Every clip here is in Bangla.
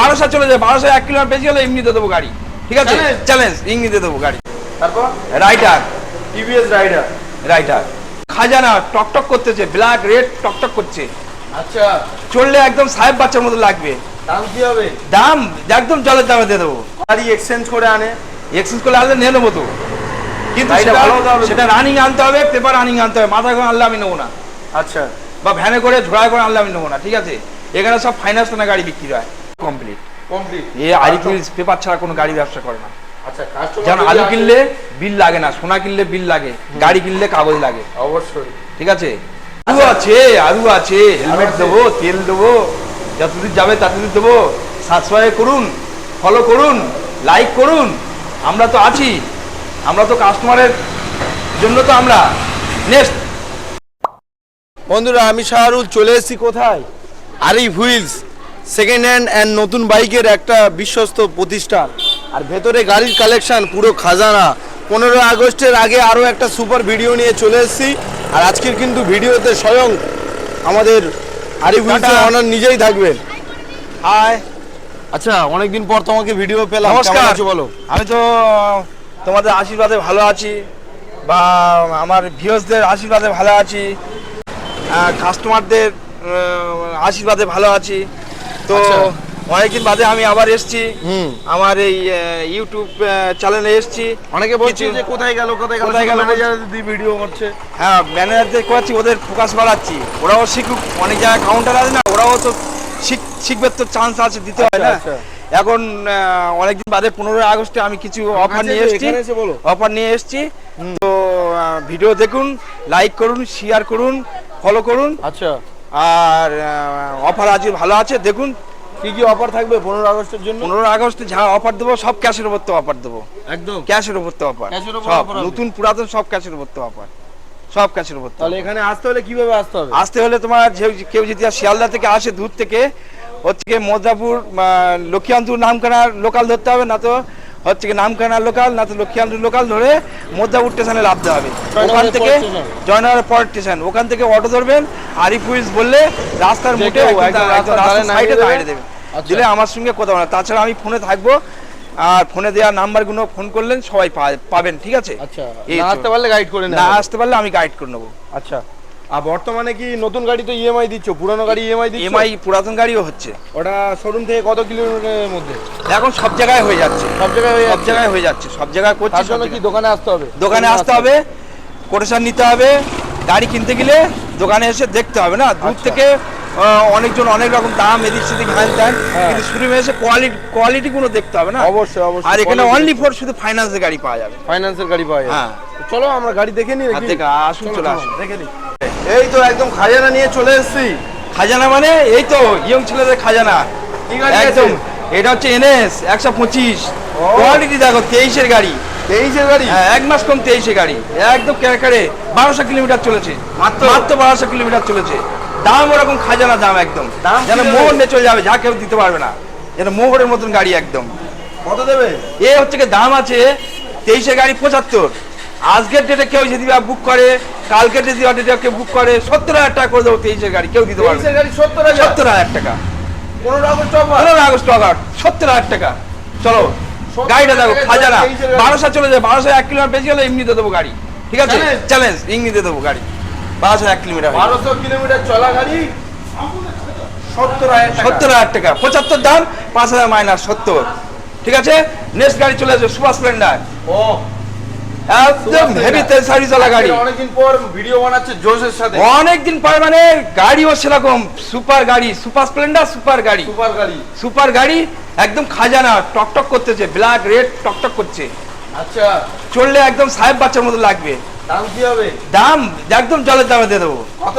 বারোশো চলে যায় বারোশো এক কিলোমিটার বেশি হলে এমনিতে দেবো গাড়ি। ঠিক আছে? চ্যালেঞ্জ এমনিতে দেবো গাড়ি। তারপর? রাইটার টিভিএস রাইডার রাইটার খাজানা টকটক করতেছে ব্ল্যাক রেড টকটক করছে। আচ্ছা। চললে একদম সাহেব বাচ্চার মতো লাগবে। দাম কি হবে? দাম একদম জলের দামে দিয়ে দেবো। গাড়ি এক্সচেঞ্জ করে আনে। এক্সচেঞ্জ আসলে নিয়ে নেব তো। কিন্তু। সেটা রানিং আনতে হবে পেপার রানিং আনতে হবে। মাথা করে আনলে আমি নেব না। আচ্ছা। বা ভ্যানে করে ঝোড়ায় করে আনলে আমি নেব না ঠিক আছে? এখানে সব ফাইন্যান্স না গাড়ি বিক্রি হয়। কমপ্লিট কমপ্লিট এ পেপার ছাড়া কোনো গাড়ি ব্যবসা করে না। আচ্ছা আলু কিনলে বিল লাগে না সোনা কিনলে বিল লাগে গাড়ি কিনলে কাগজ লাগে। অবশ্যই। ঠিক আছে? আলু আছে আলু আছে হেলমেট দেবো তেল দেবো যতদূর যাবে ততদূর দেবো। সাবস্ক্রাইব করুন ফলো করুন লাইক করুন। আমরা তো আছি। আমরা তো কাস্টমারের জন্য তো আমরা। নেক্সট বন্ধুরা আমি শাহরুল চলে এসেছি কোথায়? Arif wheels. Second hand and নতুন বাইকের একটা বিশ্বস্ত প্রতিষ্ঠান। আর ভেতরে গাড়ির কালেকশান পুরো খাজানা। পনেরো আগস্টের আগে আরও একটা সুপার ভিডিও নিয়ে চলে এসেছি। আর আজকের কিন্তু ভিডিওতে স্বয়ং আমাদের আরিফ। অনার নিজেই থাকবেন। হাই আচ্ছা অনেকদিন পর তোমাকে ভিডিও পেলাম। নমস্কার। আছো বলো? আমি তো তোমাদের আশীর্বাদে ভালো আছি। বা আমার ভিউসদের আশীর্বাদে ভালো আছি। কাস্টমারদের আশীর্বাদে ভালো আছি। তো আচ্ছা। অনেকদিন বাদে আমি আবার এসেছি। আমার এই ইউটিউব চ্যানেলে এসেছি। অনেকে বলছে যে কোথায় গেল কোথায় গেল কোথায় গেল ম্যানেজার দিদি ভিডিও করছে। হ্যাঁ ম্যানেজারদের করাচ্ছি ওদের ফোকাস বাড়াচ্ছি। ওরাও শিখুক অনেক জায়গায় কাউন্টার আছে না ওরাও তো শিখ শিখবে তো চান্স আছে দিতে হয় না। আচ্ছা, এখন আহ, অনেকদিন বাদে পনেরোই আগস্টে আমি কিছু অফার নিয়ে এসেছি। অফার নিয়ে এসেছি। তো ভিডিও দেখুন লাইক করুন শেয়ার করুন ফলো করুন। আচ্ছা। আর অফার আছে ভালো আছে দেখুন। কি কি অফার থাকবে পনেরো আগস্টের জন্য? পনেরো আগস্টে যা অফার দেবো সব ক্যাশের উপর তো অফার দেবো। একদম। ক্যাশের উপর তো অফার সব নতুন পুরাতন সব ক্যাশের উপর তো অফার সব ক্যাশের উপর তাহলে এখানে আসতে হলে কীভাবে আসতে হবে? আসতে হলে তোমার যে- কেউ যদি শিয়ালদা থেকে আসে দূর থেকে হচ্ছে গিয়ে মদ্রাপুর লক্ষ্মীকান্তপুর নামখানার লোকাল ধরতে হবে না তো হচ্ছে কি নামখানার লোকাল না তো লক্ষ্মীকান্তপুর লোকাল ধরে মদ্রাপুর স্টেশনে লাভতে হবে। ওখান থেকে station। পর স্টেশন ওখান থেকে অটো ধরবেন আরিফ হুইলস বললে রাস্তার মুখে সাইডে দেবে। দাঁড়িয়ে দেবে। আচ্ছা। দিলে আমার সঙ্গে কথা বলা। তাছাড়া আমি ফোনে থাকব আর ফোনে দেওয়া নাম্বারগুলো ফোন করলেন সবাই পাবেন ঠিক আছে? আচ্ছা। না আসতে পারলে গাইড করে না আসতে পারলে আমি গাইড করে নেব। আচ্ছা। আর বর্তমানে কি নতুন গাড়ি তো ইএমআই দিচ্ছ? পুরানো গাড়ি ইএমআই দিচ্ছ? এমআই পুরাতন গাড়িও হচ্ছে। ওটা শোরুম থেকে কত কিলোমিটারের মধ্যে? এখন সব জায়গায় হয়ে যাচ্ছে। সব জায়গায় হয়ে সব জায়গায় হয়ে যাচ্ছে সব জায়গায় করছি তার জন্য কি দোকানে আসতে হবে? দোকানে আসতে হবে কোটেশন নিতে হবে গাড়ি কিনতে গেলে দোকানে এসে দেখতে হবে না? দূর আচ্ছা। থেকে অনেকজন অনেক রকম দাম এদিক সেদিক হ্যান ত্যান। কিন্তু শোরুমে এসে কোয়ালিটি কোয়ালিটি গুলো দেখতে হবে না? অবশ্যই অবশ্যই। আর এখানে অনলি ফর শুধু ফাইন্যান্সের গাড়ি পাওয়া যাবে। ফাইন্যান্সের গাড়ি পাওয়া যায় হ্যাঁ। চলো আমরা গাড়ি দেখে নিই? দেখা। আসুন চলে চলো, আসুন। দেখে নিই। এই তো একদম খাজানা নিয়ে চলে এসেছি। খাজানা মানে? এই তো ইয়ং ছেলেদের খাজানা। একদম? এটা হচ্ছে এনএস একশো পঁচিশ। কোয়ালিটি দেখো তেইশের গাড়ি। তেইশের গাড়ি? হ্যাঁ এক মাস কম তেইশে গাড়ি। একদম কেড়ে বারোশো কিলোমিটার চলেছে। মাত্র? মাত্র বারোশো কিলোমিটার চলেছে। দাম ওরকম খাজানা দাম একদম। যেন মোহর নিয়ে চলে যাবে যা কেউ দিতে পারবে না। যেন মোহরের মতন গাড়ি একদম। কত দেবে? এ হচ্ছে দাম আছে তেইশে গাড়ি পঁচাত্তর। আজকের ডেটে কেউ যদি বুক করে কালকের যদি ডেটে কেউ বুক করে সত্তর হাজার টাকা করে দেবো তেইশের গাড়ি কেউ দিতে পারবে গাড়ি সত্তর হাজার। সত্তর হাজার টাকা। পনেরো আগস্ট পনেরো আগস্ট অগাস্ট সত্তর হাজার টাকা। চলো গাড়িটা দেখো খাজানা। বারোশো চলে যায় বারোশো এক কিলোমিটার বেশি হলে এমনিতে দেবো গাড়ি। ঠিক আছে? চ্যালেঞ্জ এমনিতে দেবো গাড়ি। বারোশো এক কিলোমিটার বারোশো কিলোমিটার চলা গাড়ি সত্তর হাজার টাকা। সত্তর হাজার টাকা। পঁচাত্তর দাম পাঁচ হাজার মাইনাস সত্তর। ঠিক আছে? নেক্সট গাড়ি চলে আসবে সুপার স্প্লেন্ডার। ও। একদম হেভি তেল সার্ভিস ওয়ালা গাড়ি। অনেকদিন পর ভিডিও বানাচ্ছে জোশের সাথে। অনেকদিন পর মানে গাড়িও সেরকম সুপার গাড়ি সুপার স্প্লেন্ডার সুপার গাড়ি। সুপার গাড়ি। সুপার গাড়ি একদম খাজানা টকটক করতেছে ব্ল্যাক রেড টকটক করছে। আচ্ছা। চললে একদম সাহেব বাচ্চার মতো লাগবে। দাম কি হবে? দাম একদম জলের দামে দিয়ে দেবো। কত?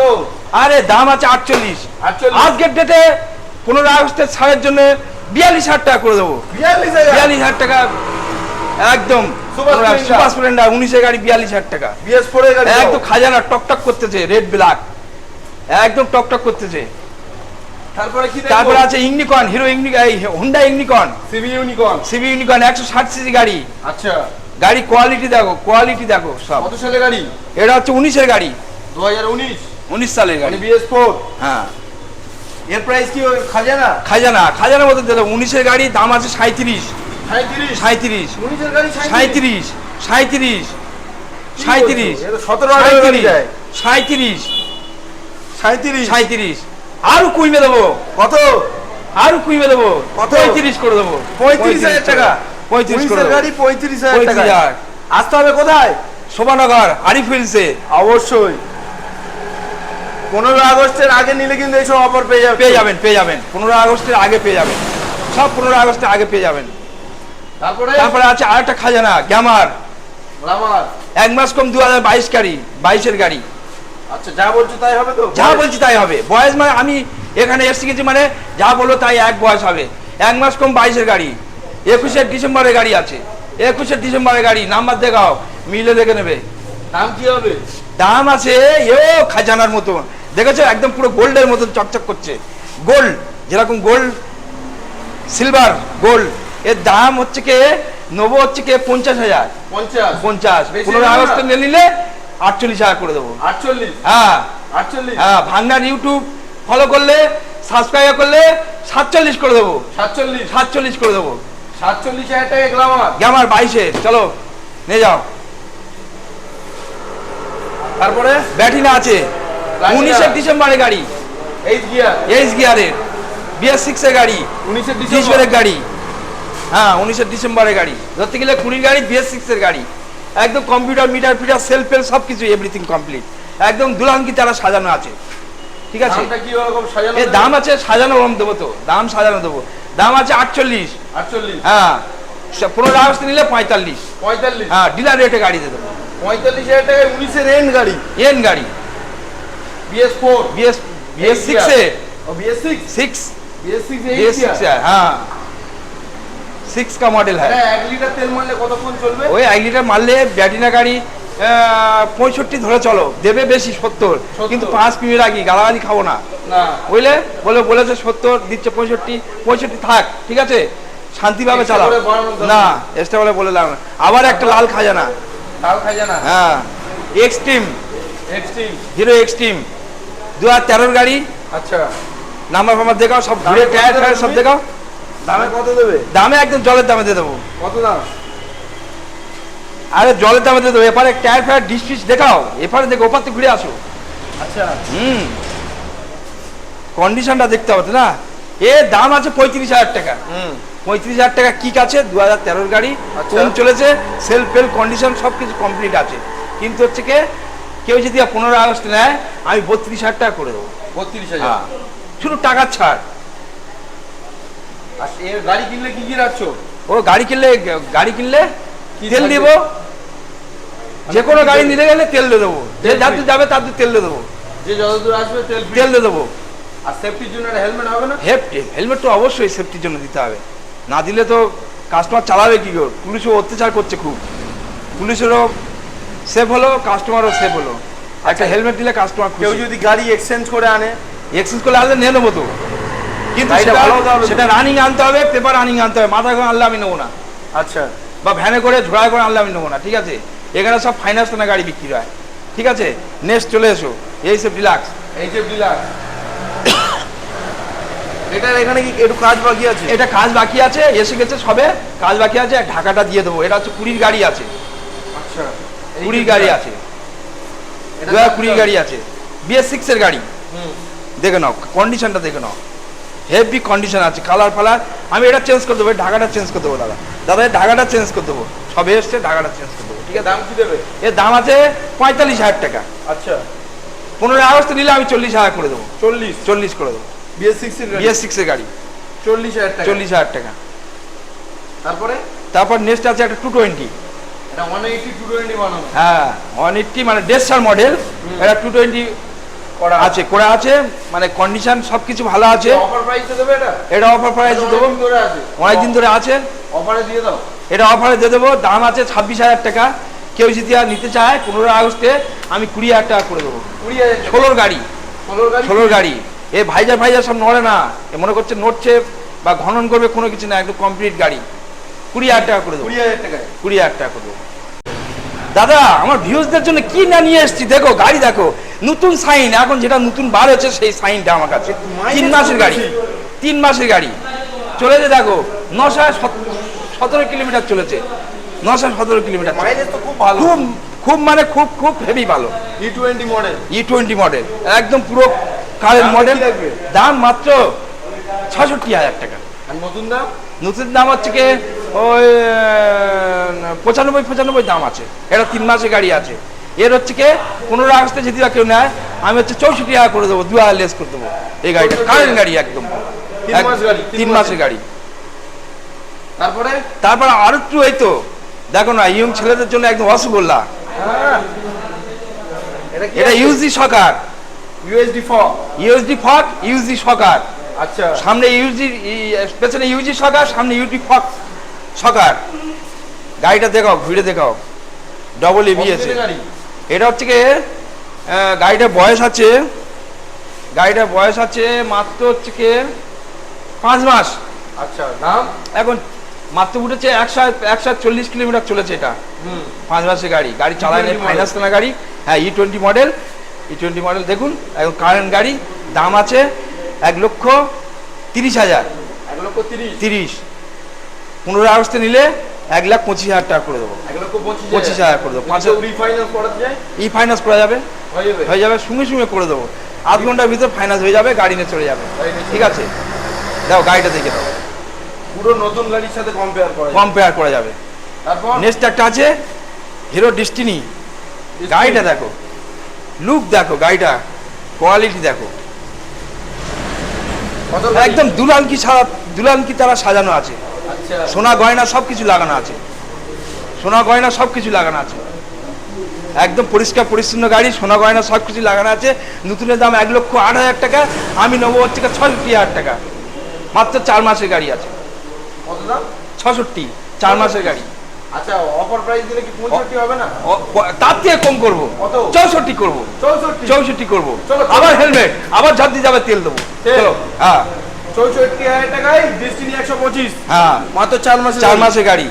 আরে দাম আছে আটচল্লিশ। আজকের ডেটে পনেরো আগস্টের ছাড়ের জন্য বিয়াল্লিশ হাজার টাকা করে দেবো। বিয়াল্লিশ হাজার টাকা একদম। Super splendor. উনিশের গাড়ি বিয়াল্লিশ হাজার টাকা। বিএস ফোর একদম খাজানা টকটক করতেছে রেড ব্ল্যাক। একদম টকটক করতেছে। তারপরে কি তারপরে আছে Hero Honda CB Unicorn. CB CC গাড়ি। আচ্ছা। গাড়ি কোয়ালিটি দেখো কোয়ালিটি দেখো সব। কত সালে গাড়ি? এটা হচ্ছে উনিশের গাড়ি। দু হাজার উনিশ। উনিশ সালের গাড়ি। মানে বিএস ফোর। হ্যাঁ। এর প্রাইস কি খাজানা? খাজানা খাজানার দিয়ে দেবো উনিশের গাড়ি দাম আছে সাঁত্রিশ সাঁত্রিশ সাঁত্রিশ গাড়ি সাঁত্রিশ সাঁত্রিশ সাঁত্রিশ সাঁত্রিশ যায়। সাঁত্রিশ আরও কমে দেবো। কত? আরও কমে দেবো। কত? পঁয়ত্রিশ করে দেবো। পঁয়ত্রিশ হাজার টাকা। পঁয়ত্রিশ গাড়ি পঁয়ত্রিশ হাজার টাকা আসতে হবে কোথায়? শোভানগর আরিফ হিলসে অবশ্যই। পনেরো আগস্টের আগে নিলে কিন্তু এইসব অফার পেয়ে যাবে। পেয়ে যাবেন পেয়ে যাবেন। পনেরো আগস্টের আগে পেয়ে যাবেন। সব পনেরো আগস্টের আগে পেয়ে যাবেন। তারপরে? তারপরে আছে আরেকটা খাজানা গ্যামার। গ্লামার এক মাস কম দু হাজার বাইশ গাড়ি বাইশের গাড়ি। আচ্ছা যা বলছো তাই হবে তো? যা বলছি তাই হবে। বয়স মানে আমি এখানে এসে গেছি মানে যা বলো তাই এক বয়স হবে। এক মাস কম বাইশের গাড়ি। একুশের ডিসেম্বরের গাড়ি আছে। একুশের ডিসেম্বরের গাড়ি। নাম্বার দেখাও। মিলে দেখে নেবে। দাম কি হবে? দাম আছে এ খাজানার মতো। দেখেছ? একদম পুরো গোল্ডের মতো চকচক করছে। গোল্ড যেরকম গোল্ড সিলভার গোল্ড। এর দাম হচ্ছে কে? নেব হচ্ছে কে পঞ্চাশ হাজার। পঞ্চাশ। পনেরো? আগস্টে নিয়ে নিলে আটচল্লিশ হাজার করে দেবো। আটচল্লিশ? হ্যাঁ। আটচল্লিশ? হ্যাঁ ভান্ডার ইউটিউব ফলো করলে সাবস্ক্রাইব করলে সাতচল্লিশ করে দেবো। সাতচল্লিশ? সাতচল্লিশ করে দেবো। সাতচল্লিশ হাজার টাকা গ্লামার গ্যামার বাইশে চলো নিয়ে যাও। তারপরে ব্যাটিনা আছে। উনিশে ডিসেম্বরে গাড়ি। এইচ গিয়ার এইচ গিয়ারের বিএস সিক্সের গাড়ি। উনিশের ডিসেম্বরের ডিসেম্বর। গাড়ি। হ্যাঁ উনিশে ডিসেম্বরের গাড়ি। ধরতে গেলে কুড়ির গাড়ি বিএস সিক্সের গাড়ি। একদম computer meter fitter self fail সব কিছু এভরিথিং কমপ্লিট একদম দুলাঙ্কি তারা সাজানো আছে। ঠিক আছে? এর দাম আছে সাজানো রকম দেবো তো। দাম সাজানো দেবো। দাম আছে আটচল্লিশ। আটচল্লিশ? হ্যাঁ। পনেরো আগস্ট নিলে পঁয়তাল্লিশ। পঁয়তাল্লিশ? হ্যাঁ ডিলার রেটে গাড়ি দিয়ে দেবো। পঁয়তাল্লিশ হাজার টাকায় উনিশের এন গাড়ি। এন গাড়ি। বিএস ফোর বিএস বিএস সিক্সে ও BS six six BS six হ্যাঁ। সিক্স কা মডেল হ্যাঁ। এক লিটার তেল মারলে কতক্ষণ চলবে? ওই এক লিটার মারলে ব্যাটিনা গাড়ি পঁয়ষট্টি ধরে চলো। দেবে বেশি সত্তর। কিন্তু পাঁচ মিনিট আগে গালাগালি খাব না। বুঝলে? বলে বলেছে সত্তর দিচ্ছে পঁয়ষট্টি। পঁয়ষট্টি থাক ঠিক আছে? শান্তিভাবে চালাও। না এক্সট্রা বলে বলে দাও আবার একটা লাল খাজানা। লাল খাজানা? হ্যাঁ। এক্সট্রিম এক্সট্রিম হিরো এক্সট্রিম দু হাজার তেরোর গাড়ি। আচ্ছা। নাম্বার ফাম্বার দেখাও সব ঘুরে টায়ার টায়ার সব দেখাও। দামে কত দেবে? দামে একদম জলের দামে দিয়ে দেবো। কত দাম? আরে জলের দামে দিয়ে দেবো। এপারে টায়ার ফায়ার ডিস ফিস দেখাও। এপারে দেখো ওপার ঘুরে আসো। আচ্ছা। হুম। কন্ডিশনটা দেখতে হবে না? এর দাম আছে পঁয়ত্রিশ হাজার টাকা। হুম। পঁয়ত্রিশ হাজার টাকা কিক আছে দু হাজার তেরোর গাড়ি আচ্ছা। কম চলেছে সেলফ ফেল কন্ডিশন সব কিছু কমপ্লিট আছে। কিন্তু হচ্ছে কি কেউ যদি পনেরো আগস্ট নেয় আমি বত্রিশ হাজার টাকা করে দেবো। বত্রিশ হাজার। হ্যাঁ। শুধু টাকার ছাড়। আর এর গাড়ি কিনলে কি কি রাখছো? ও গাড়ি কিনলে গাড়ি কিনলে তেল থাকবে? যে কোনো গাড়ি নিতে গেলে তেল দিয়ে দেবো। যে তেল যাবে তার তেল দিয়ে দেবো। যে যতদূর আসবে তেল তেল দিয়ে দেবো। আর সেফটির জন্য একটা হেলমেট হবে না? হেলমেট তো অবশ্যই সেফটির জন্য দিতে হবে। না দিলে তো কাস্টমার চালাবে কি করে? পুলিশও অত্যাচার করছে খুব। পুলিশেরও সেফ হলো কাস্টমারও সেফ হলো। একটা হেলমেট দিলে কাস্টমার কেউ যদি গাড়ি এক্সচেঞ্জ করে আনে? এক্সচেঞ্জ করে আনলে নিয়ে নেব তো। কিন্তু সেটা রানিং আনতে হবে পেপার রানিং আনতে হবে মাথা করে আনলে আমি নেব না। আচ্ছা। বা ভ্যানে করে ঝোড়ায় করে আনলে আমি নেব না ঠিক আছে? এখানে সব ফাইন্যান্স না গাড়ি বিক্রি হয় ঠিক আছে? নেক্সট চলে এসো এই সব ডিলাক্স এই যে ডিলার এটার এখানে কি একটু কাজ বাকি আছে? এটা কাজ বাকি আছে এসে গেছে সবে কাজ বাকি আছে ঢাকাটা দিয়ে দেবো। এটা হচ্ছে কুড়ির গাড়ি আছে। আচ্ছা। কুড়ির গাড়ি আছে। এটা দু হাজার কুড়ির গাড়ি আছে। বিএস সিক্সের গাড়ি। দেখে নাও কন্ডিশনটা দেখে নাও। হেভি কন্ডিশন আছে কালার ফালার। আমি এটা চেঞ্জ করে দেবো ঢাকাটা চেঞ্জ করে দেবো দাদা। দাদা ঢাকাটা চেঞ্জ করে দেবো। সবে এসছে ঢাকাটা চেঞ্জ করে দেবো ঠিক আছে? দাম কি দেবে? এর দাম আছে পঁয়তাল্লিশ হাজার টাকা। আচ্ছা। পনেরোই আগস্ট নিলে আমি চল্লিশ হাজার করে দেবো। চল্লিশ? চল্লিশ করে দেবো। বিএস সিক্স বিএস সিক্সের গাড়ি? চল্লিশ হাজার টাকা। চল্লিশ হাজার টাকা। তারপরে? তারপর নেক্সট আছে একটা টু টোয়েন্টি হ্যাঁ ওয়ান এইট্টি মানে দেড়শার মডেল এটা টু টোয়েন্টি আছে করা আছে মানে কন্ডিশন সবকিছু ভালো আছে। অফার প্রাইসে দেবে এটা? এটা অফার প্রাইস দেবো। আছে। অনেকদিন ধরে আছে। অফারে দিয়ে দাও। এটা অফারে দিয়ে দেবো। দাম আছে ছাব্বিশ হাজার টাকা। কেউ যদি আর নিতে চায় পনেরো আগস্টে আমি কুড়ি হাজার টাকা করে দেবো। কুড়ি হাজার টাকা। ষোলোর গাড়ি। ষোলোর গাড়ি? এ ভাইজার ভাইজার সব নড়ে না। এ মনে করছে নড়ছে বা ঘনন করবে কোনো কিছু না একদম কমপ্লিট গাড়ি। কুড়ি হাজার টাকা করে দেবো। কুড়ি হাজার টাকায়। কুড়ি হাজার টাকা করে দেবো। দাদা আমার ভিউজদের জন্য কি না নিয়ে এসেছি? দেখো গাড়ি দেখো। নতুন সাইন এখন যেটা নতুন বার হচ্ছে সেই সাইনটা আমার কাছে। তিন মাসের গাড়ি। তিন মাসের গাড়ি। চলেছে দেখো নশো সতেরো কিলোমিটার চলেছে। নশো সতেরো কিলোমিটার খুব ভালো। খুব মানে খুব খুব হেভি ভালো। E twenty model E twenty model একদম পুরো দাম মডেল দাম মাত্র ছষট্টি হাজার টাকা। নতুন দাম? নতুন দাম হচ্ছে কি? ওই পঁচানব্বই পঁচানব্বই দাম আছে। এটা তিন মাসের গাড়ি আছে। এর হচ্ছে কি পনেরো আগস্টে যদি কেউ নেয় আমি হচ্ছে চৌষট্টি টাকা করে দেবো দু হাজার লেস করে দেবো এই গাড়িটা। কারেন্ট গাড়ি একদম। তিন মাস মাসের। গাড়ি। তারপরে? তারপর আর একটু এই তো দেখো না ইয়ং ছেলেদের জন্য একদম রসগোল্লা হ্যাঁ। এটা ইউজি সকার ইউএসডি ফর। ইউএসডি ফক ইউজি সকার আচ্ছা। সামনে ইউজি পেছনে ইউজি সকার সামনে ইউটি ফক সকার। গাড়িটা দেখাও ঘুরে দেখাও। ডবল এবি আছে এটা হচ্ছে কি গাড়িটার বয়স আছে গাড়িটার বয়স আছে মাত্র হচ্ছে কি পাঁচ মাস। আচ্ছা দাম? এখন মাত্র উঠেছে একশো একশো চল্লিশ কিলোমিটার চলেছে এটা। হুম। পাঁচ মাসের গাড়ি। গাড়ি চালায় E20 ফাইন্যান্স কেনা গাড়ি। হ্যাঁ E twenty model E twenty model দেখুন এখন কারেন্ট গাড়ি দাম আছে এক লক্ষ তিরিশ হাজার। এক লক্ষ তিরিশ? তিরিশ। পনেরো আগস্টে নিলে এক লাখ পঁচিশ হাজার টাকা করে দেবো। পঁচিশ হাজার। করে দেবো। পাঁচ ই ফাইন্যান্স করা যাবে? হয়ে যাবে। সঙ্গে সঙ্গে করে দেবো। আধ ঘণ্টার ভিতরে ফাইন্যান্স হয়ে যাবে গাড়ি নিয়ে চলে যাবে। ঠিক আছে? দাও গাড়িটা দেখে দাও। পুরো নতুন গাড়ির সাথে কম্পেয়ার করা কম্পেয়ার করা যাবে। তারপর? নেক্সট একটা আছে হিরো ডিস্টিনি গাড়িটা দেখো। লুক দেখো গাড়িটা। কোয়ালিটি দেখো। একদম দুলান কি সারা দুলান কি তারা সাজানো আছে? সোনা গয়না সব কিছু লাগানো আছে। সোনা গয়না সব কিছু লাগানো আছে। একদম পরিষ্কার পরিচ্ছন্ন গাড়ি সোনা গয়না সব কিছু লাগানো আছে। নতুনের দাম এক লক্ষ আট হাজার টাকা আমি নেব হচ্ছে ছষট্টি হাজার টাকা। মাত্র চার মাসের গাড়ি আছে। কত দাম? ছষট্টি চার মাসের গাড়ি। আচ্ছা অফার প্রাইস দিলে কি পঁয়ষট্টি হবে না? তার থেকে কম করব। চৌষট্টি করব। চৌষট্টি? করব। আবার হেলমেট আবার ঝাঁপ দিয়ে যাবে তেল দেবো। হ্যাঁ। চৌষট্টি হাজার টাকায় ডিস্টিনি একশো পঁচিশ। হ্যাঁ। মাত্র চার মাসে চার মাসের গাড়ি।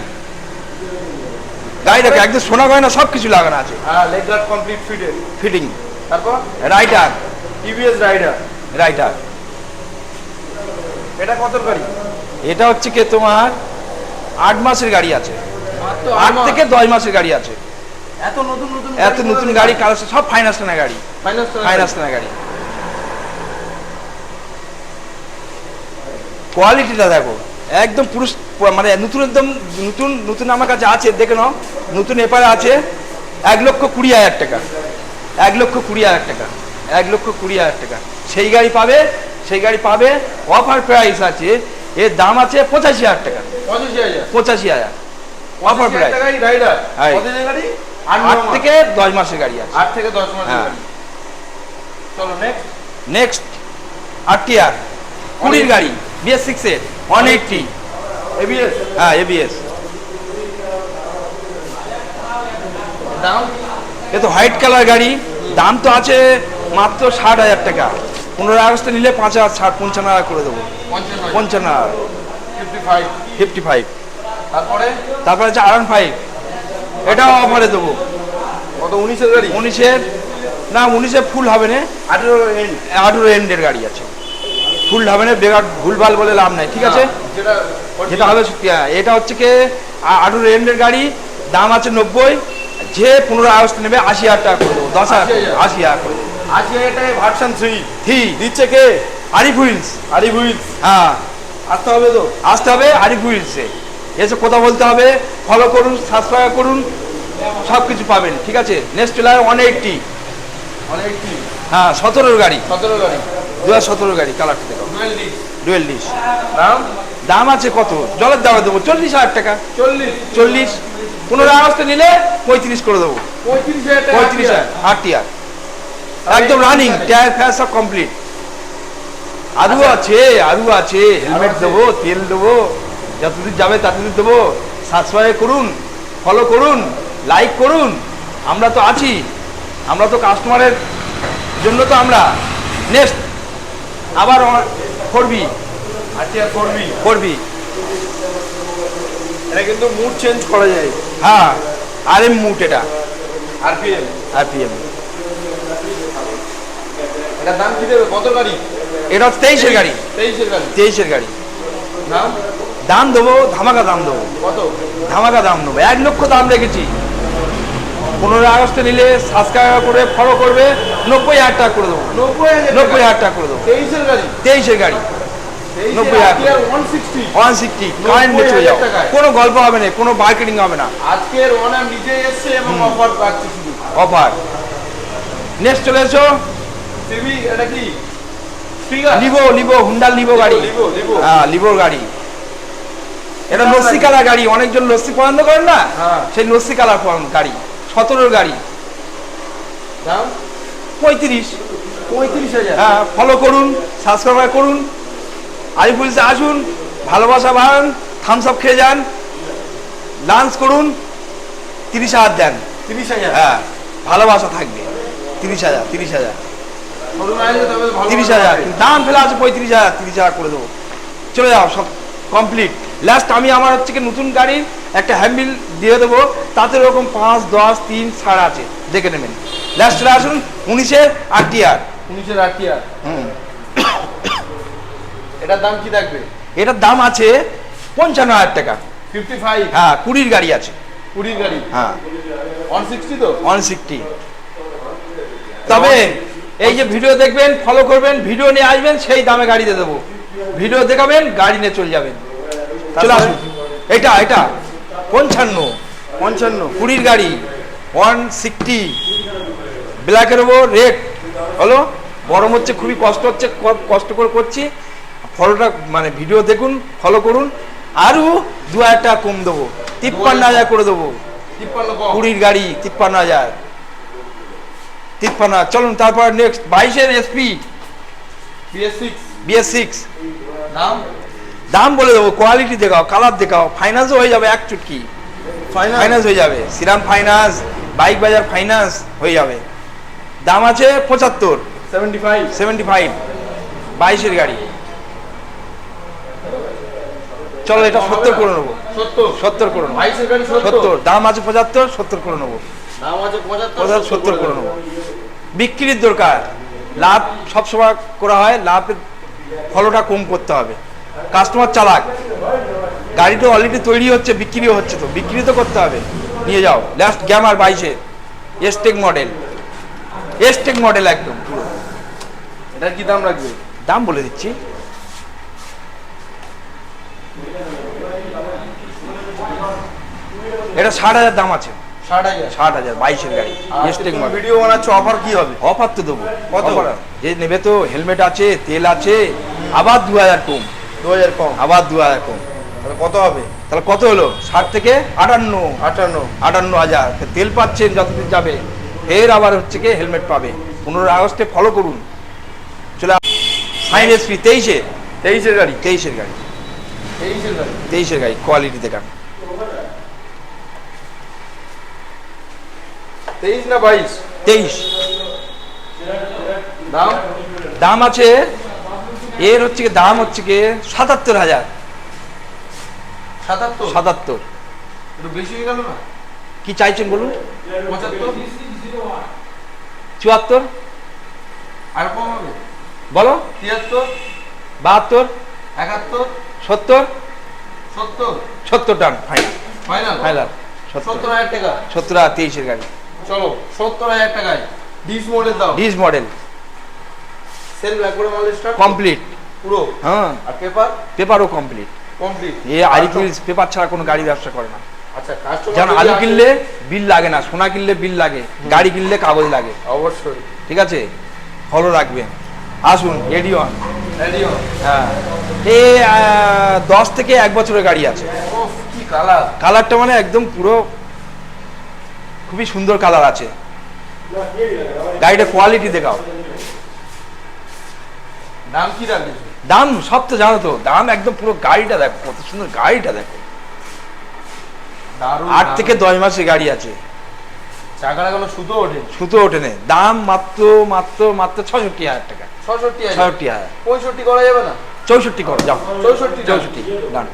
গাড়িটাকে একদম সোনা গয়না সব কিছু লাগানো আছে। হ্যাঁ leg guard complete fitted fitting তারপর? রাইটার টিভিএস রাইডার রাইটার এটা কত গাড়ি? এটা হচ্ছে কি তোমার আট মাসের গাড়ি আছে। আট থেকে দশ মাসের গাড়ি আছে। এত নতুন নতুন এত নতুন গাড়ি কালার সব ফাইন্যান্স কেনা গাড়ি। ফাইন্যান্স ফাইন্যান্স গাড়ি। কোয়ালিটিটা দেখো একদম পুরুষ মানে নতুন একদম নতুন নতুন আমার কাছে আছে দেখে নাও নতুন এপারে আছে এক লক্ষ কুড়ি হাজার টাকা এক লক্ষ কুড়ি হাজার টাকা এক লক্ষ কুড়ি হাজার টাকা। সেই গাড়ি পাবে সেই গাড়ি পাবে অফার প্রাইস আছে এর দাম আছে পঁচাশি হাজার টাকা। পঁচাশি হাজার। অফার প্রাইস আট থেকে দশ মাসের গাড়ি আছে। আট থেকে দশ মাসের হ্যাঁ। চলো নেক্সট নেক্সট আরটিআর কুড়ির গাড়ি। বিএস সিক্স এর। ওয়ান এইটটি এবিএস হ্যাঁ এবিএস দাম? এ তো হোয়াইট কালার গাড়ি। দাম তো আছে মাত্র ষাট হাজার টাকা। পনেরো আগস্টে নিলে পাঁচ হাজার ষাট পঞ্চান্ন হাজার করে দেবো। পঞ্চান্ন হাজার। Fifty five. তারপরে? তারপরে আছে আর ফাইভ। এটাও অফারে দেবো। কত উনিশের গাড়ি? উনিশের? না উনিশে ফুল হবে না। আঠেরো এন্ড আঠেরো এন্ডের গাড়ি আছে। ফুল হবে না বেকার ভুলভাল বলে লাভ নাই ঠিক আছে? যেটা যেটা হবে হ্যাঁ এটা হচ্ছে কি আঠেরো এন্ডের গাড়ি দাম আছে নব্বই যে পনেরো আগস্ট নেবে আশি হাজার টাকা করে দেবো দশ হাজার আশি হাজার। আশি হাজার করে দেবো। আশি হাজার টাকায় ভার্সন থ্রি থ্রি দিচ্ছে কে? আরিফ হুইলস আরিফ হুইলস হ্যাঁ। আসতে হবে তো? আসতে হবে আরিফ হুইলসে এসে কথা বলতে হবে ফলো করুন সাবস্ক্রাইব করুন সব কিছু পাবেন ঠিক আছে? নেক্সট চলে ওয়ান এইটটি হ্যাঁ সতেরোর গাড়ি। সতেরো গাড়ি। দু হাজার গাড়ি কালারটা দেখো। ডুয়েল ডিশ দাম? দাম আছে কত? জলের দামে দেবো চল্লিশ হাজার টাকা। চল্লিশ। চল্লিশ। পনেরো আগস্টে নিলে পঁয়ত্রিশ করে দেবো। পঁয়ত্রিশ হাজার পঁয়ত্রিশ হাজার একদম রানিং টায়ার ফায়ার সব কমপ্লিট আরু আছে আরু আছে। হেলমেট দেবো তেল দেবো। যতদূর যাবে ততদূর দেবো। সাবস্ক্রাইব করুন ফলো করুন লাইক করুন। আমরা তো আছি। আমরা তো কাস্টমারের জন্য তো আমরা। নেক্সট আবার করবি? আচ্ছা করবি? করবি। এটা কিন্তু মুড চেঞ্জ করা যায়। হ্যাঁ আর এম মুট এটা। আরপিএম আরপিএম এটার দাম কি দেবে? কত গাড়ি? এটা তেইশের গাড়ি। তেইশের গাড়ি। তেইশের গাড়ি। দাম? দাম দেবো ধামাকা দাম দেবো। কত? ধামাকা দাম দেবো। এক লক্ষ দাম রেখেছি। পনেরোই আগস্টে নিলে সাবস্ক্রাইব করে ফলো করবে নব্বই হাজার টাকা করে দেবো। নব্বই হাজার টাকা? করে দেবো। তেইশের গাড়ি? তেইশের গাড়ি। নব্বই হাজার। ওয়ান সিক্সটি চলে যাও। কোনো গল্প হবে না কোনো মার্কেটিং হবে না। আজকের ওনার নিজে এসছে এবং অফার পাচ্ছে অফার নেক্সট চলে এসো। সিবি এটা কি? লিভো লিভো হুন্ডার লিভো গাড়ি। হ্যাঁ লিভোর গাড়ি। এটা লস্যি কালার গাড়ি। অনেকজন লস্যি পছন্দ করেন না? হ্যাঁ। সেই লস্যি কালার গাড়ি। সতেরোর গাড়ি। দাম? পঁয়ত্রিশ। পঁয়ত্রিশ হাজার। হ্যাঁ ফলো করুন সাবস্ক্রাইব করুন আলিপুলিশে আসুন ভালোবাসা বাড়ান থামস আপ খেয়ে যান লাঞ্চ করুন তিরিশ হাজার দেন। তিরিশ হাজার? হ্যাঁ ভালোবাসা থাকবে। তিরিশ হাজার তিরিশ হাজার। তিরিশ হাজার। দাম ফেলে আছে পঁয়ত্রিশ হাজার তিরিশ হাজার করে দেবো। চলে যাও সব কমপ্লিট লাস্ট আমি আমার হচ্ছে নতুন গাড়ির একটা হ্যান্ডবিল দিয়ে দেবো। তাতে ওরকম পাঁচ দশ তিন ছাড় আছে। দেখে নেবেন। লাস্ট চলে আসুন উনিশের আর টিআর উনিশের আর হুম। এটার দাম কি থাকবে? এটার দাম আছে পঞ্চান্ন হাজার টাকা। ফিফটি ফাইভ হ্যাঁ কুড়ির গাড়ি আছে। কুড়ির গাড়ি? হ্যাঁ। ওয়ান সিক্সটি তো? ওয়ান সিক্সটি তবে এই যে ভিডিও দেখবেন ফলো করবেন ভিডিও নিয়ে আসবেন সেই দামে গাড়ি দিয়ে দেবো। ভিডিও দেখাবেন গাড়ি নিয়ে চলে যাবেন। চলে আসুন। এটা এটা পঞ্চান্ন। পঞ্চান্ন। কুড়ির গাড়ি। One sixty. ব্ল্যাকের ওপর রেড। হলো? গরম হচ্ছে খুবই কষ্ট হচ্ছে কষ্ট করে করছি। ফলোটা মানে ভিডিও দেখুন ফলো করুন। আরও দু হাজার টাকা কম দেবো। তিপ্পান্ন হাজার করে দেবো। কুড়ির গাড়ি তিপ্পান্ন হাজার। তিপ্পান্ন। চলুন তারপর নেক্সট বাইশের SP BS six BS six দাম? দাম বলে দেবো কোয়ালিটি দেখাও কালার দেখাও ফাইন্যান্সও হয়ে যাবে এক চুটকি। ফাইন্যান্স হয়ে যাবে শ্রীরাম ফাইন্যান্স বাইক বাজার ফাইন্যান্স হয়ে যাবে। দাম আছে পঁচাত্তর। সেভেন্টি ফাইভ সেভেন্টি ফাইভ বাইশের গাড়ি। চলো এটা সত্তর করে নেব। সত্তর। করে নেব। সত্তর। দাম আছে পঁচাত্তর সত্তর করে নেব। পঁচাত্তর সত্তর করে নেব। বিক্রির দরকার। লাভ সবসময় করা হয় লাভের ফলটা কম করতে হবে। কাস্টমার চালাক। গাড়ি তো অলরেডি তৈরি হচ্ছে বিক্রিও হচ্ছে তো বিক্রি তো করতে হবে। নিয়ে যাও। লাস্ট গ্যামার বাইশে। এসটেক মডেল এসটেক মডেল একদম পুরো। এটার কি দাম রাখবে? দাম বলে দিচ্ছি। এটা ষাট হাজার দাম আছে। ষাট হাজার? বাইশের গাড়ি। এসটেক মডেল ভিডিও বানাচ্ছ অফার কি হবে? অফার তো দেবো। কত? যে নেবে তো হেলমেট আছে তেল আছে আবার দু হাজার কম। দু হাজার কম। আবার দু হাজার কম। তাহলে কত হবে? তাহলে কত হলো? ষাট থেকে আটান্ন। আটান্ন। আটান্ন হাজার। তেল পাচ্ছেন যতদিন যাবে। ফের আবার হচ্ছে কি হেলমেট পাবে। পনেরোই আগস্টে ফলো করুন। চলে সাইন এসপি তেইশে? তেইশের গাড়ি। তেইশের গাড়ি। তেইশের গাড়ি। তেইশের গাড়ি। কোয়ালিটি দেখান। তেইশ না বাইশ? তেইশ। দাম? দাম আছে এর হচ্ছে কি দাম হচ্ছে কি সাতাত্তর হাজার। সাতাত্তর? সাতাত্তর। একটু বেশি হয়ে গেল না? কি চাইছেন বলুন? চুয়াত্তর? আর কম হবে? বলো। তিয়াত্তর? বাহাত্তর? একাত্তর? সত্তর? সত্তর? সত্তর টান ফাইনাল ফাইনাল ফাইনাল সত্তর। হাজার টাকা। সত্তর হাজার তেইশের গাড়ি। চলো সত্তর হাজার টাকায়। ডিস মডেল দাও। ডিস মডেল সেল ব্যাক করে মাল কমপ্লিট পুরো? হ্যাঁ। আর পেপার পেপারও কমপ্লিট কমপ্লিট এ আলিপুর পেপার ছাড়া কোনো গাড়ি ব্যবসা করে না। আচ্ছা যেমন আলু কিনলে বিল লাগে না সোনা কিনলে বিল লাগে গাড়ি কিনলে কাগজ লাগে। অবশ্যই। ঠিক আছে? ফলো রাখবেন। আসুন হ্যাঁ। এ দশ থেকে এক বছরের গাড়ি আছে। কালার কালারটা মানে একদম পুরো খুবই সুন্দর কালার আছে। গাড়িটা কোয়ালিটি দেখাও। দাম কি রাখবে? দাম সব তো জানো তো দাম একদম পুরো গাড়িটা দেখো কত সুন্দর গাড়িটা দেখো। আট থেকে দশ মাসের গাড়ি আছে। চাকাটা কোনো সুতো ওঠে সুতো ওঠে নে দাম মাত্র মাত্র মাত্র ছষট্টি হাজার টাকা। ছষট্টি ছষট্টি হাজার। পঁয়ষট্টি করা যাবে না? চৌষট্টি করো যাও। চৌষট্টি চৌষট্টি ডান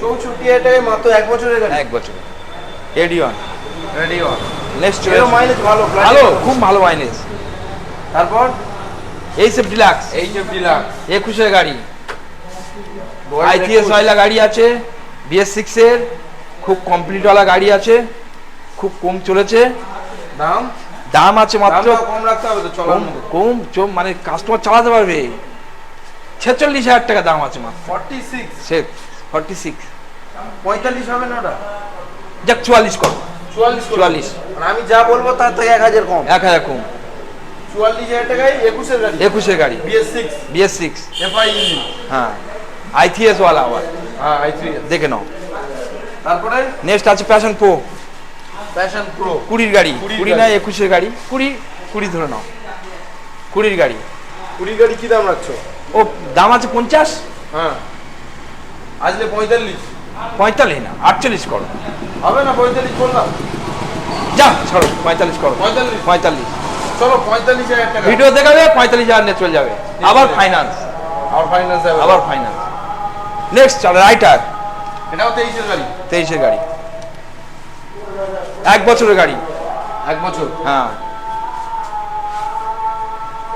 চৌষট্টি হাজার টাকায় মাত্র এক বছরের গাড়ি? এক বছর রেডি নেক্সট মাইলেজ ভালো ভালো খুব ভালো মাইলেজ তারপর? এই সেফ ডিলাক্স এফ ডিলাক্স একুশের গাড়ি। আইটিএস ওয়ালা গাড়ি আছে। বিএস সিক্স এর। খুব কমপ্লিট ওয়ালা গাড়ি আছে। খুব কম চলেছে। দাম? দাম আছে মাত্র কম রাখতে হবে তো চলার কম মতো। কম চো- মানে কাস্টমার চালাতে পারবে। ছেচল্লিশ হাজার টাকা দাম আছে মাত্র। ফর্টি সিক্স ফর্টি সিক্স পঁয়তাল্লিশ হবে না ওটা? যাক চুয়াল্লিশ কর। চুয়াল্লিশ। চুয়াল্লিশ। আর আমি যা বলব তার থেকে এক হাজার কম। এক হাজার কম। একুশের গাড়ি। BS six BS six FI engine হ্যাঁ। আইটিএস ওয়ালা আবার। হ্যাঁ আই থ্রি দেখে নাও। তারপরে? নেক্সট আছে প্যাশন প্রো প্যাশন প্রো কুড়ির গাড়ি। কুড়ির কুড়ি না একুশের গাড়ি। কুড়ি কুড়ি ধরে নাও। কুড়ির গাড়ি। কুড়ি গাড়ি কি দাম রাখছো? ও দাম আছে পঞ্চাশ? হ্যাঁ। আজকে পঁয়তাল্লিশ। পঁয়তাল্লিশ না আটচল্লিশ করো। হবে না পঁয়তাল্লিশ বললাম? যা ছাড়ো পঁয়তাল্লিশ করো। পঁয়তাল্লিশ। পঁয়তাল্লিশ। চলো পঁয়তাল্লিশ হাজার টাকা। ভিডিও দেখাবে পঁয়তাল্লিশ হাজার নিয়ে চলে যাবে। আবার ফাইন্যান্স আর ফাইন্যান্স আবার ফাইন্যান্স নেক্সট চলো রাইটার এটাও তেইশের গাড়ি। তেইশের গাড়ি। এক বছরের গাড়ি। এক বছর? হ্যাঁ।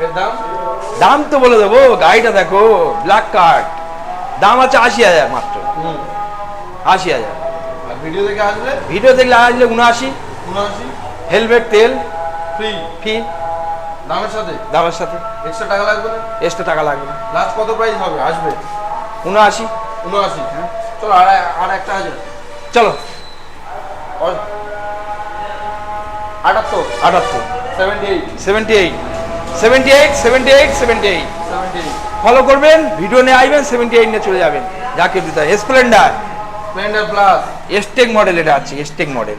এর দাম? দাম তো বলে দেবো গাড়িটা দেখো ব্ল্যাক কার্ড দাম আছে আশি হাজার মাত্র। হুম। আশি হাজার। ভিডিও দেখে আসলে ভিডিও দেখলে আসলে উনআশি। উনআশি। হেলমেট তেল। ফ্রি ফি দামের সাথে? দামের সাথে। এক্সট্রা টাকা লাগবে না? এক্সট্রা টাকা লাগবে না। লাস্ট কত প্রাইস হবে? আসবে? উনআশি। উনআশি চলো আর আর একটা হাজার। চলো। অ- আটাত্তর। আটাত্তর। Seventy eight seventy eight seventy eight seventy eight seventy eight seventy eight follow করবেন ভিডিও নিয়ে আসবেন সেভেন্টি এইট নিয়ে চলে যাবেন। যাকে দিতে Splendor Splendor plus Xtec model এটা আছে এস্টেক মডেল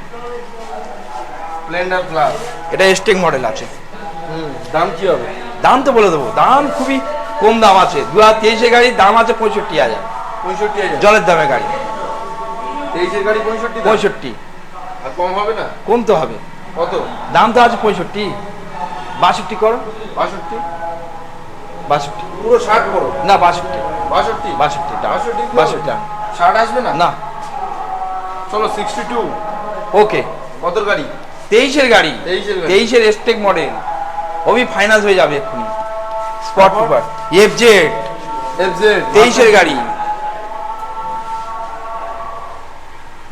স্প্লেন্ডার প্লাস এটা এস্টেক মডেল আছে। হুম দাম কি হবে? দাম তো বলে দেবো। দাম খুবই কম দাম আছে। দু হাজার তেইশে গাড়ির দাম আছে পঁয়ষট্টি হাজার। পঁয়ষট্টি হাজার? জলের দামে গাড়ি। তেইশের গাড়ি পঁয়ষট্টি পঁয়ষট্টি। আর কম হবে না? কম তো হবে। কত? দাম তো আছে পঁয়ষট্টি। বাষট্টি করো। বাষট্টি? বাষট্টি। পুরো ষাট করো। না বাষট্টি। বাষট্টি? বাষট্টি বাষট্টি বাষট্টি ষাট আসবে না? না। চলো সিক্সটি টু ওকে কত গাড়ি? তেইশের গাড়ি তেইশের স্টেক মডেল ওবি ফাইন্যান্স হয়ে যাবে এক্ষুনি। Spot? Paper F Z FZ তেইশের গাড়ি।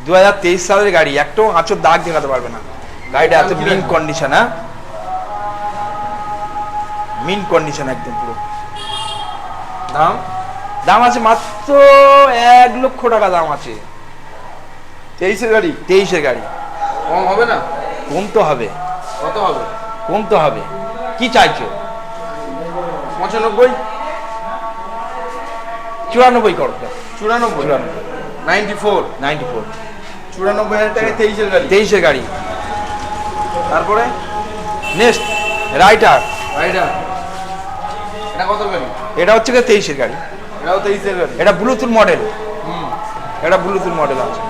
দু হাজার তেইশ সালের গাড়ি একটাও আঁচর দাগ দেখাতে পারবে না। গাড়িটা এত মিন কন্ডিশন হ্যাঁ? মিন কন্ডিশন একদম পুরো। দাম? দাম আছে মাত্র এক লক্ষ টাকা দাম আছে। তেইশের গাড়ি? তেইশের গাড়ি। কম হবে না? কম তো হবে। কত হবে? কম তো হবে। কি চাইছো? পঁচানব্বই? চুরানব্বই করো। চুরানব্বই? চুরানব্বই। Ninety four? Ninety four. চুরানব্বই হাজার টাকায় তেইশের গাড়ি। তেইশের গাড়ি। তারপরে? Next Raider Raider. এটা কত গাড়ি? এটা হচ্ছে তেইশের গাড়ি। এটাও তেইশের গাড়ি। এটা ব্লুটুথ মডেল হুম। এটা ব্লুটুথ মডেল আছে।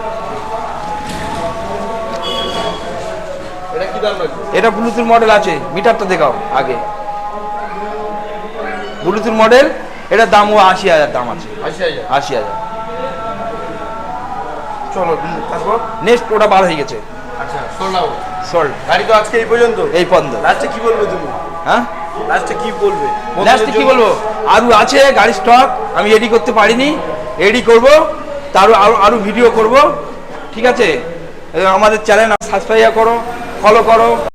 এটা দাম ব্লুটুথ মডেল আছে মিটারটা দেখাও আগে। ব্লুটুথ মডেল এটা দামও আশি হাজার দাম আছে। আশি হাজার। চলো তারপর? নেক্সট ওটা বার হয়ে গেছে। আচ্ছা সল্ট গাড়ি তো আজকে এই পর্যন্ত। এই পন্দ লাস্টে কি বলবে তুমি? হ্যাঁ? লাস্টে কি বলবে? লাস্টে কি বলব? আরও আছে গাড়ি স্টক আমি রেডি করতে পারিনি। রেডি করব তারও আরও আরও ভিডিও করব। ঠিক আছে? আমাদের চ্যানেল সাবস্ক্রাইব করো। ফলো করো।